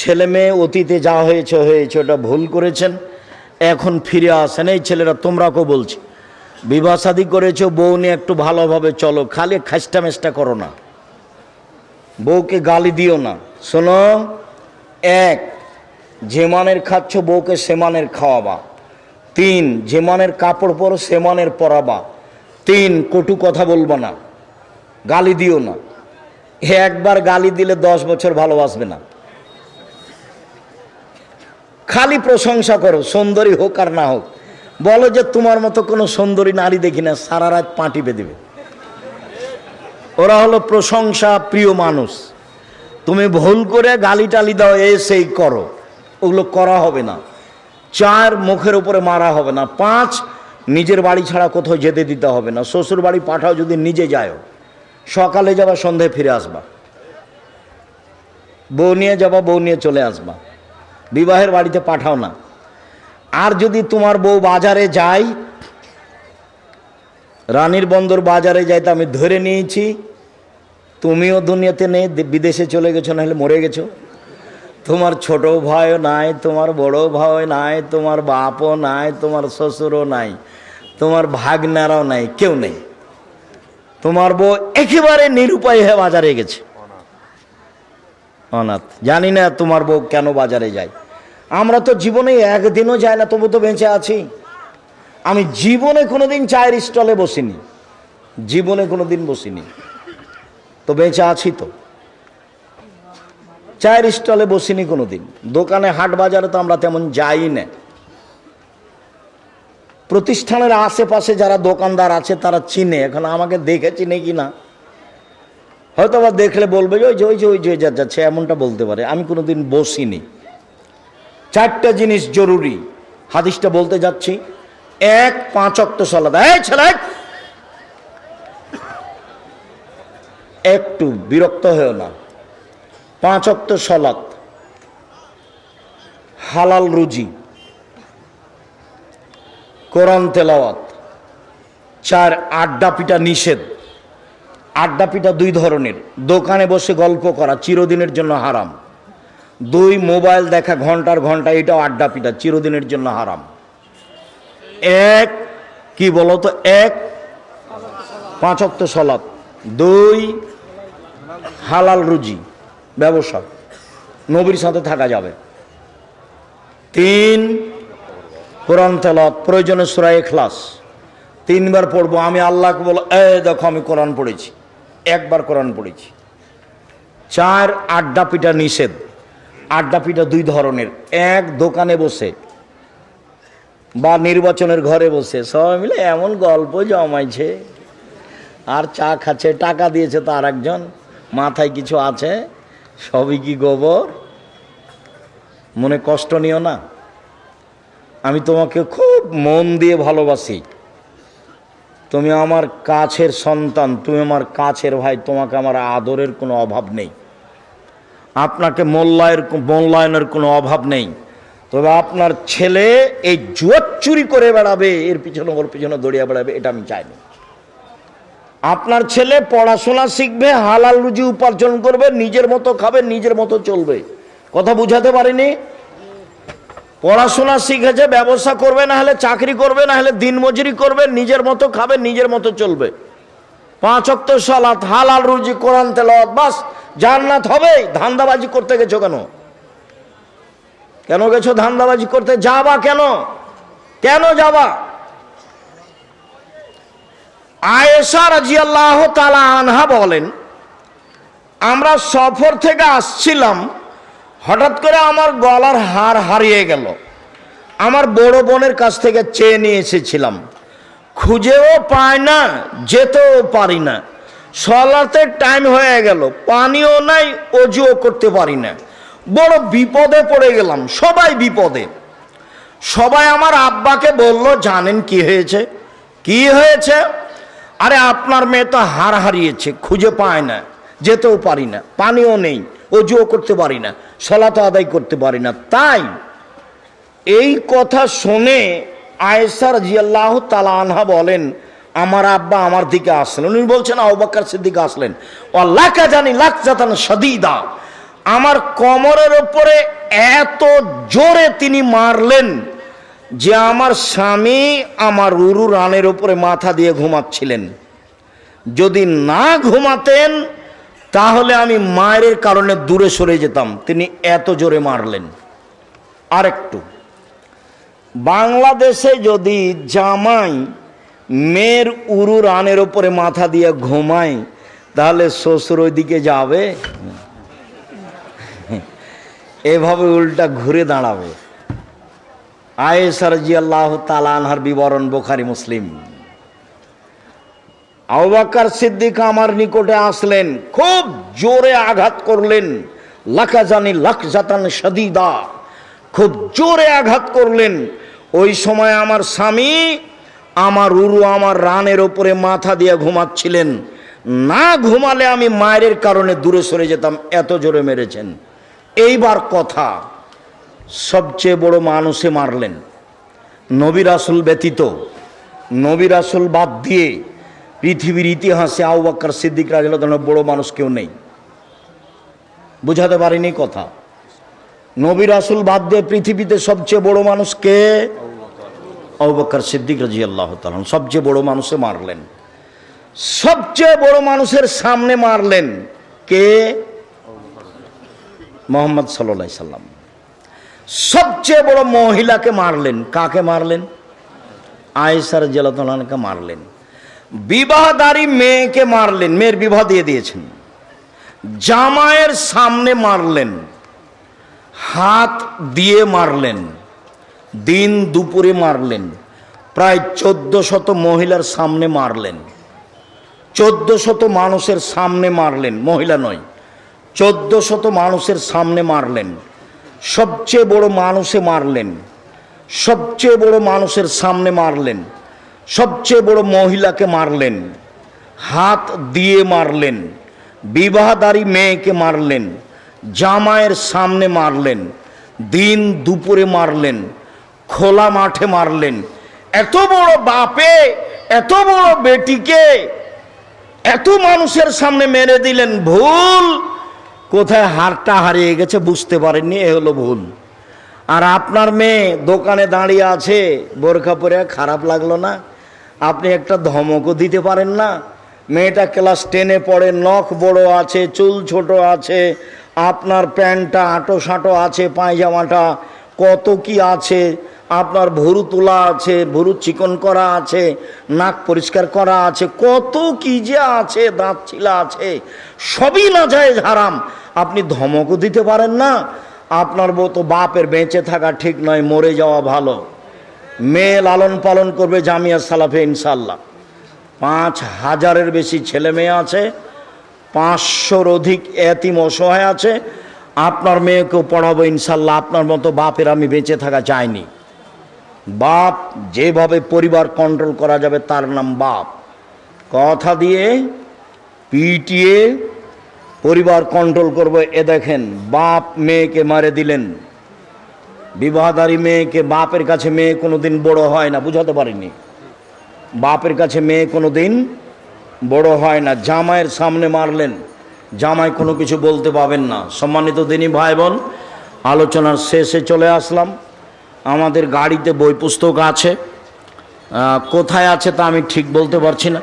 ছেলে মেয়ে অতীতে যা হয়েছে হয়েছে, ওটা ভুল করেছেন। এখন ফিরে আসেন। এই ছেলেরা তোমরাকেও বলছি, বিবাহ করেছ, বউ নিয়ে একটু ভালোভাবে চলো, খালি খাস্টা মেস্টা করো না। বউকে গালি দিও না। শোনো, এক, যে মানের খাচ্ছ বউকে সে মানের খাওয়াবা। তিন, যে মানের কাপড় পরো সে মানের পরাবা। তিন, কটু কথা বলবা না। গালি দিও না। হে একবার গালি দিলে দশ বছর ভালোবাসবে না। খালি প্রশংসা করো, সুন্দরী হোক আর না হোক। বলো যে তোমার মতো কোনো সুন্দরী নারী দেখি না, সারা রাত পাঁটি বেঁধে ওরা হলো প্রশংসা প্রিয় মানুষ। তুমি ভুল করে গালি টালি দাও, এ সেই করো। ওগুলো করা হবে না। চার মুখের উপরে মারা হবে না। পাঁচ, নিজের বাড়ি ছাড়া কোথাও যেতে দিতে হবে না। শ্বশুর বাড়ি পাঠাও যদি নিজে যাও সকালে যাবা, সন্ধ্যায় ফিরে আসবা। বউ নিয়ে যাবা, বউ নিয়ে চলে আসবা। বিবাহের বাড়িতে পাঠাও না। আর যদি তোমার বউ বাজারে যায়, রানীর বন্দর বাজারে যাইতে আমি ধরে নিয়েছি। তুমিও দুনিয়াতে নেই, বিদেশে চলে গেছো, নাহলে মরে গেছো। তোমার ছোট ভাইও নাই, তোমার বড় ভাই নাই, তোমার বাপও নাই, তোমার শ্বশুরও নাই, তোমার ভাগনারাও নাই, কেউ নেই। তোমার বউ একেবারে নিরুপায় হয়ে বাজারে গেছে। অনাথ। জানি না তোমার বউ কেন বাজারে যায়। আমরা তো জীবনে একদিনও যাই না, তবু তো বেঁচে আছি। আমি জীবনে কোনোদিন চায়ের স্টলে বসিনি। জীবনে কোনোদিন বসিনি। তো বেঁচে আছি তো। চায়ের স্টলে বসিনি কোনোদিন। দোকানে হাট বাজারে তো আমরা তেমন যাই না। প্রতিষ্ঠানের আশেপাশে যারা দোকানদার আছে, তারা চিনে। এখন আমাকে দেখে চিনে কি না? হয়তো আবার দেখলে বলবে যে ওই যে ওই যে ওই যে, যা যাচ্ছে এমনটা বলতে পারে। আমি কোনোদিন বসিনি। চারটা জিনিস জরুরি। হাদিসটা বলতে যাচ্ছি। এক, পাঁচ অক্ত সলাদ একটু বিরক্ত হয়েও না। পাঁচ অক্ত সলাত। হালাল রুজি। কোরআন তেলাওয়াত। চার, আড্ডা পিটা নিষেধ। আড্ডা পিটা দুই ধরনের। দোকানে বসে গল্প করা চিরদিনের জন্য হারাম। দুই, মোবাইল দেখা ঘণ্টার ঘণ্টা, এটাও আড্ডা পিটা চিরদিনের জন্য হারাম। এক, কি বলতো? এক পাঁচক্ত সলাৎ। দুই, হালাল রুজি, ব্যবসা। নবীর সাথে থাকা যাবে। তিন, কোরআন তেলত প্রয়োজনে সুরাই ক্লাস তিনবার পড়ব, আমি আল্লাহকে বলো এ দেখো আমি কোরআন পড়েছি। একবার কোরআন পড়েছি। চার আড্ডা পিঠা নিষেধ। আড্ডা পিঠা দুই ধরনের। এক দোকানে বসে বা নির্বাচনের ঘরে বসে, সবাই মিলে এমন গল্প জমাইছে। আর চা খাচ্ছে, টাকা দিয়েছে তার একজন। মাথায় কিছু আছে, সবই কি গোবর? মনে কষ্ট নিও না। আমি তোমাকে খুব মন দিয়ে ভালোবাসি। তুমি আমার কাছের সন্তান, তুমি আমার কাছের ভাই, তোমাকে আমার আদরের কোনো অভাব নেই। আপনাকে মূল্যায়ের মূল্যায়নের কোনো অভাব নেই। তবে আপনার ছেলে এই জুয়ার চুরি করে বেড়াবে, এর পিছনে ওর পিছনে দৌড়িয়ে বেড়াবে, এটা আমি চাইনি। আপনার ছেলে পড়াশোনা শিখবে, হালাল রুজি উপার্জন করবে, নিজের মতো খাবে, নিজের মতো চলবে। কথা বুঝাতে পারিনি? পড়াশোনা শিখেছে, ব্যবসা করবে, না হলে চাকরি করবে, না হলে দিনমজুরি করবে, নিজের মতো খাবে, নিজের মতো চলবে। পাঁচ অক্ত সালাত, হালাল রুজি, কোরআন তেলাওয়াত, বাস, জান্নাত হবে ধান্দাবাজি করতে গেছো কেন? কেন গেছো ধান্দাবাজি করতে? যাবা কেন? কেন যাবা? আয়েশা রাজিয়াল্লাহ তালা আনহা বলেন, আমরা সফর থেকে আসছিলাম হঠাৎ করে আমার গলার হার হারিয়ে গেল। আমার বড় বোনের কাছ থেকে চেয়ে নিয়ে এসেছিলাম। খুঁজেও পায় না, যেতেও পারি না। সলাতে টাইম হয়ে গেল, পানিও নাই, অজুও করতে পারি না। বড় বিপদে পড়ে গেলাম, সবাই বিপদে। সবাই আমার আব্বাকে বলল, জানেন কি হয়েছে? কি হয়েছে? আরে, আপনার মেয়ে তো হার হারিয়েছে, খুঁজে পায় না, যেতেও পারি না, পানিও নেই। অজুও করতে পারি না, সলাত আদায় করতে পারি না। তাই এই কথা শুনে আয়েসার জিয়াল্লাহ তালা আনহা বলেন, আমার আব্বা আমার দিকে আসলেন। উনি বলছেন আবাক্কার সিদ্দিকে আসলেন। ও লাকা জানি লাক জাতান সদিদা আমার কমরের ওপরে এত জোরে তিনি মারলেন যে আমার স্বামী আমার উরু রানের ওপরে মাথা দিয়ে ঘুমাচ্ছিলেন। যদি না ঘুমাতেন তাহলে আমি মায়ের কারণে দূরে সরে যেতাম। তিনি এত জোরে মারলেন। আরেকটু। বাংলাদেশে যদি জামাই মেয়ের উরু রানের ওপরে মাথা দিয়ে ঘুমায়, তাহলে শ্বশুর ওইদিকে যাবে? এভাবে উল্টা ঘুরে দাঁড়াবে। আয়েসার জি আল্লাহ তালানহার বিবরণ বোখারি মুসলিম। আবাকার সিদ্দিক আমার নিকটে আসলেন, খুব জোরে আঘাত করলেন। লাকাজানি লাকজাতান সদিদা খুব জোরে আঘাত করলেন। ওই সময় আমার স্বামী আমার উরু আমার রানের ওপরে মাথা দিয়ে ঘুমাচ্ছিলেন। না ঘুমালে আমি মায়ের কারণে দূরে সরে যেতাম, এত জোরে মেরেছেন। এইবার কথা, সবচেয়ে বড় মানুষে মারলেন। নবী রাসুল ব্যতীত, নবী রাসুল বাদ দিয়ে পৃথিবীর ইতিহাসে আউ বাক্কার সিদ্দিক রাজিল্লাহ বড় মানুষ কেউ নেই। বুঝাতে পারিনি কথা। নবী রাসুল বাদ দিয়ে পৃথিবীতে সবচেয়ে বড় মানুষ কে? আউ বাক্কার সিদ্দিক রাজি আল্লাহ সবচেয়ে বড় মানুষে মারলেন। সবচেয়ে বড় মানুষের সামনে মারলেন কে? মোহাম্মদ সাল্লাহ সাল্লাম। সবচেয়ে বড় মহিলাকে মারলেন। কাকে মারলেন? আয়েসার জেলাতলানকে মারলেন। বিবাহদারী মেয়েকে মারলেন, মেয়ের বিবাহ দিয়ে দিয়েছেন। জামায়ের সামনে মারলেন, হাত দিয়ে মারলেন, দিন দুপুরে মারলেন, প্রায় চোদ্দ শত মহিলার সামনে মারলেন। চোদ্দ শত মানুষের সামনে মারলেন, মহিলা নয়, চোদ্দ শত মানুষের সামনে মারলেন। সবচেয়ে বড় মানুষে মারলেন, সবচেয়ে বড় মানুষের সামনে মারলেন। সবচেয়ে বড় মহিলাকে মারলেন, হাত দিয়ে মারলেন, বিবাহদারী মেয়েকে মারলেন জামায়ের সামনে মারলেন, দিন দুপুরে মারলেন, খোলা মাঠে মারলেন। এত বড় বাপে, এত বড় বেটিকে, এত মানুষের সামনে মেরে দিলেন, ভুল। কোথায় হারটা হারিয়ে গেছে বুঝতে পারেননি, এ হলো ভুল। আর আপনার মেয়ে দোকানে দাঁড়িয়ে আছে, বোরখা পরে, খারাপ লাগল না? আপনি একটা ধমকও দিতে পারেন না। মেয়েটা ক্লাস টেনে পড়ে, নখ বড় আছে, চুল ছোট আছে, আপনার প্যান্টটা আঁটো সাঁটো আছে, পায়জামাটা কত কি আছে, আপনার ভুরু তোলা আছে, ভুরু চিকন করা আছে, নাক পরিষ্কার করা আছে, কত কি যে আছে, দাঁত ছিলা আছে, সবই না যায় হারাম। আপনি ধমকও দিতে পারেন না, আপনার মতো বাপের বেঁচে থাকা ঠিক নয়, মরে যাওয়া ভালো। মেয়ে লালন পালন করবে জামিয়া সালাফে ইনশাল্লাহ পাঁচ হাজারের বেশি ছেলে মেয়ে আছে, পাঁচশোর অধিক এতিম অসহায় আছে। আপনার মেয়েকেও পড়াবো ইনশাল্লাহ আপনার মতো বাপের আমি বেঁচে থাকা চাইনি। বাপ যেভাবে পরিবার কন্ট্রোল করা যাবে তার নাম বাপ। কথা দিয়ে পিটিয়ে পরিবার কন্ট্রোল করব, এ দেখেন, বাপ মেয়েকে মারে দিলেন। বিবাহদারী মেয়েকে বাপের কাছে মেয়ে কোনো দিন বড় হয় না, বুঝাতে পারিনি। বাপের কাছে মেয়ে কোনো দিন বড় হয় না। জামাইয়ের সামনে মারলেন, জামাই কোনো কিছু বলতে পাবেন না। সম্মানিত দিনই ভাই বোন আলোচনার শেষে চলে আসলাম। আমাদের গাড়িতে বই পুস্তক আছে কোথায় আছে তা আমি ঠিক বলতে পারছি না।